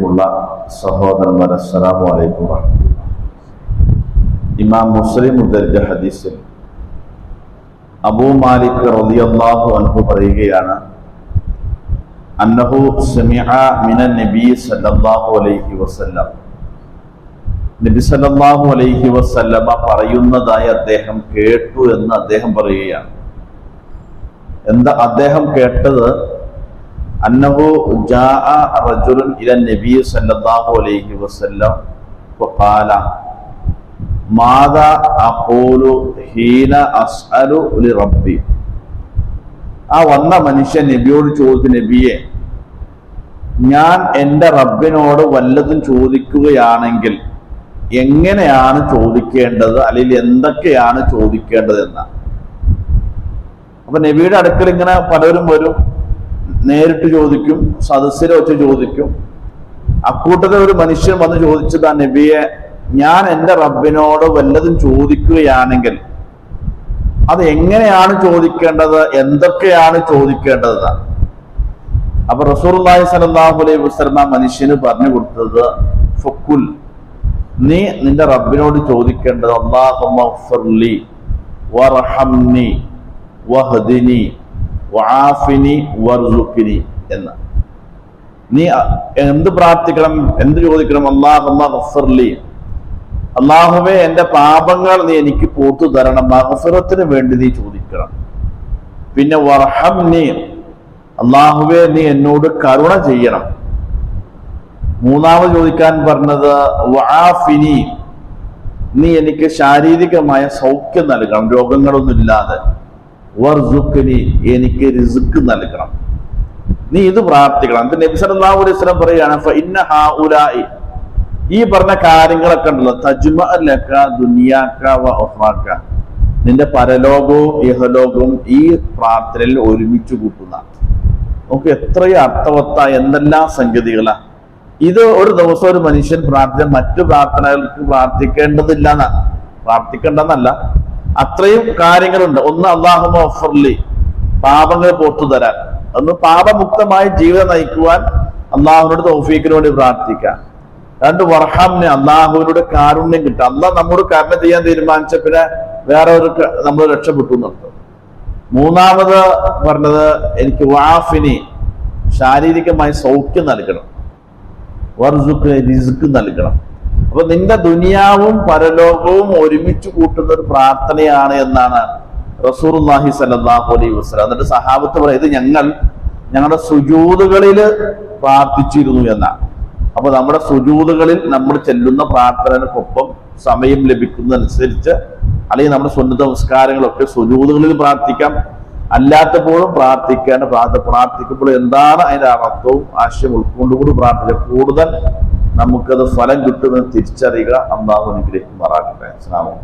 പ്രിയമുള്ള സഹോദരന്മാർ അസ്സലാമു അലൈക്കും. ഇമാം മുസ്ലിം ഉദ്ധരിച്ച ഹദീസിൽ അബൂ മാലിക് റളിയല്ലാഹു അൻഹു പറയുകയാണ് അന്നഹു സമിഅ മിനൻ നബി സല്ലല്ലാഹു അലൈഹി വസല്ലം. നബി സല്ലല്ലാഹു അലൈഹി വസല്ലമ പറയുന്നതായി അദ്ദേഹം കേട്ടു എന്ന് അദ്ദേഹം പറയുകയാണ്. എന്താ അദ്ദേഹം കേട്ടത്? അന്നഹു ജാഅ റജുലുൻ ഇല സല്ലല്ലാഹു അലൈഹി വസല്ലം മാദാ അഖൂലു റബ്ബി. ആ വന്ന മനുഷ്യൻ നബിയോട് ചോദിച്ചു നബിയെ ഞാൻ എന്റെ റബ്ബിനോട് വല്ലതും ചോദിക്കുകയാണെങ്കിൽ എങ്ങനെയാണ് ചോദിക്കേണ്ടത്? അല്ലെങ്കിൽ എന്തൊക്കെയാണ് ചോദിക്കേണ്ടത് എന്ന അപ്പൊ നബിയുടെ അടുക്കൽ ഇങ്ങനെ പലരും വരും. നേരിട്ട് ചോദിക്കും സദസ്സിലെ വെച്ച് ചോദിക്കും. അക്കൂട്ടത്തിൽ ഒരു മനുഷ്യൻ വന്ന് ചോദിച്ചത് ആ നബിയെ ഞാൻ എന്റെ റബ്ബിനോട് വല്ലതും ചോദിക്കുകയാണെങ്കിൽ അത് എങ്ങനെയാണ് ചോദിക്കേണ്ടത്? എന്തൊക്കെയാണ് ചോദിക്കേണ്ടത്? അപ്പൊ റസൂർലായി സലാഹു അലൈഹി വസ്ലമ മനുഷ്യന് പറഞ്ഞു കൊടുത്തത് ഫുക്കുൽ നീ നിന്റെ റബ്ബിനോട് ചോദിക്കേണ്ടത് അള്ളാഹുലി വആഫിനി വർസുക്കിനി എന്ന്. നീ എന്ത് പ്രാർത്ഥിക്കണം എന്ത് ചോദിക്കണം അള്ളാഹുലി അള്ളാഹുവെ എന്റെ പാപങ്ങൾ നീ എനിക്ക് പൂർത്തു തരണം. മഹസുറത്തിന് വേണ്ടി നീ ചോദിക്കണം. പിന്നെ വർഹം നീ അള്ളാഹുവെ നീ എന്നോട് കരുണ ചെയ്യണം. മൂന്നാമത് ചോദിക്കാൻ പറഞ്ഞത് വാഫിനി നീ എനിക്ക് ശാരീരികമായ സൗഖ്യം നൽകണം. രോഗങ്ങളൊന്നും ഇല്ലാതെ എനിക്ക് റിസുക്ക് നൽകണം. നീ ഇത് പ്രാർത്ഥിക്കണം. ഇത് നബി സല്ലല്ലാഹു അലൈഹി വസല്ലം ഹൗലായി ഈ പറഞ്ഞ കാര്യങ്ങളൊക്കെ ഉണ്ടല്ലോ. തജ്മ ലക ദുനിയാക്ക വ നിന്റെ പരലോകവും ഇഹലോകവും ഈ പ്രാർത്ഥനയിൽ ഒരുമിച്ച് കൂട്ടുന്ന. നമുക്ക് എത്രയും അർത്ഥവത്ത എന്തെല്ലാം സംഗതികളാ. ഇത് ഒരു ദിവസം ഒരു മനുഷ്യൻ പ്രാർത്ഥന മറ്റു പ്രാർത്ഥനകൾക്ക് പ്രാർത്ഥിക്കേണ്ടതില്ല പ്രാർത്ഥിക്കേണ്ടെന്നല്ല അത്രയും കാര്യങ്ങളുണ്ട്. ഒന്ന് അള്ളാഹുലി പാപങ്ങൾ പോർത്തു തരാൻ. ഒന്ന് പാപമുക്തമായ ജീവിതം നയിക്കുവാൻ അള്ളാഹുവിനോട് തൗഫീഖിന് വേണ്ടി പ്രാർത്ഥിക്കാം. രണ്ട് വർഹാമിന് അള്ളാഹുവിനോട് കാരുണ്യം കിട്ടുക. അള്ളാഹ് നമ്മോട് കരുണ ചെയ്യാൻ തീരുമാനിച്ച പിന്നെ വേറെ ഒരു നമ്മൾ രക്ഷപ്പെട്ടു എന്നർത്ഥം മൂന്നാമത് പറഞ്ഞത് എനിക്ക് വാഫിനി ശാരീരികമായി സൗഖ്യം നൽകണം. വർസുക്ക് റിസുക്ക് നൽകണം. അപ്പൊ നിന്റെ ദുനിയാവും പരലോകവും ഒരുമിച്ച് കൂട്ടുന്ന ഒരു പ്രാർത്ഥനയാണ് എന്നാണ് റസൂർഹി സലാഹു അലൈഹി വസ്ലാം എന്നിട്ട് സഹാബത്ത് പറയുന്നത് ഞങ്ങൾ ഞങ്ങളുടെ സുജൂതുകളിൽ പ്രാർത്ഥിച്ചിരുന്നു എന്നാണ്. അപ്പൊ നമ്മുടെ സുജൂതുകളിൽ നമ്മൾ ചെല്ലുന്ന പ്രാർത്ഥനക്കൊപ്പം സമയം ലഭിക്കുന്നതനുസരിച്ച് അല്ലെങ്കിൽ നമ്മുടെ സ്വന്തം നമസ്കാരങ്ങളൊക്കെ സുജൂതുകളിൽ പ്രാർത്ഥിക്കാം. അല്ലാത്തപ്പോഴും പ്രാർത്ഥിക്കേണ്ട പ്രാർത്ഥ പ്രാർത്ഥിക്കുമ്പോൾ എന്താണ് അതിന്റെ അർത്ഥവും ആശയം ഉൾക്കൊണ്ടുകൂടി പ്രാർത്ഥിക്കുക കൂടുതൽ നമുക്കത് ഫലം കിട്ടുമെന്ന് തിരിച്ചറിയുക അന്നാഹു അനുഗ്രഹിക്കുമാറാകട്ടെ. അലൈക്കും.